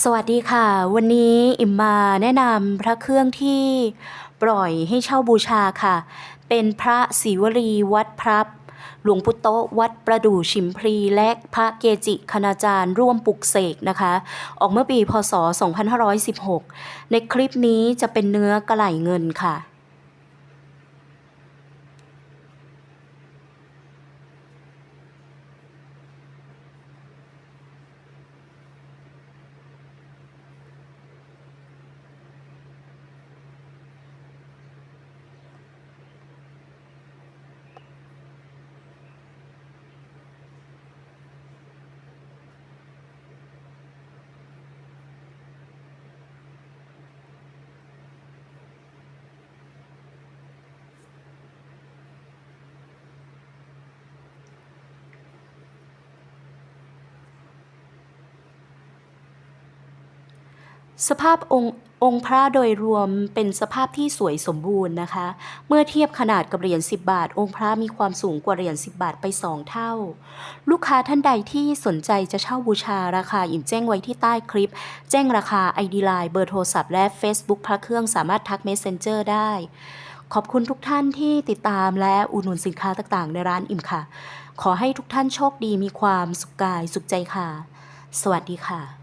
สวัสดีค่ะ วันนี้อิมมาแนะนำพระเครื่องที่ปล่อยให้เช่าบูชาค่ะ เป็นพระศิวลีวัดพรับ หลวงพุโตวัดประดู่ชิมพลีและพระเกจิคณาจารย์ร่วมปลุกเสกนะคะ ออกเมื่อปีพศ 2516 ในคลิปนี้จะเป็นเนื้อกระไหลเงินค่ะ สภาพองค์องค์พระโดยรวมเป็นสภาพที่สวยสมบูรณ์นะคะ เมื่อเทียบขนาดกับเหรียญ10 บาท องค์พระมีความสูงกว่าเหรียญ10 บาทไป 2 เท่า ลูกค้าท่านใดที่สนใจจะเช่าบูชาราคาอิ่มแจ้งไว้ที่ใต้คลิป แจ้งราคา ID Line เบอร์โทรศัพท์และ Facebook พระเครื่องสามารถทัก Messenger ได้ ขอบคุณทุกท่านที่ติดตามและอุดหนุนสินค้าต่างๆ ในร้านอิ่มค่ะ ขอให้ทุกท่านโชคดีมีความสุขกายสุขใจค่ะ สวัสดีค่ะ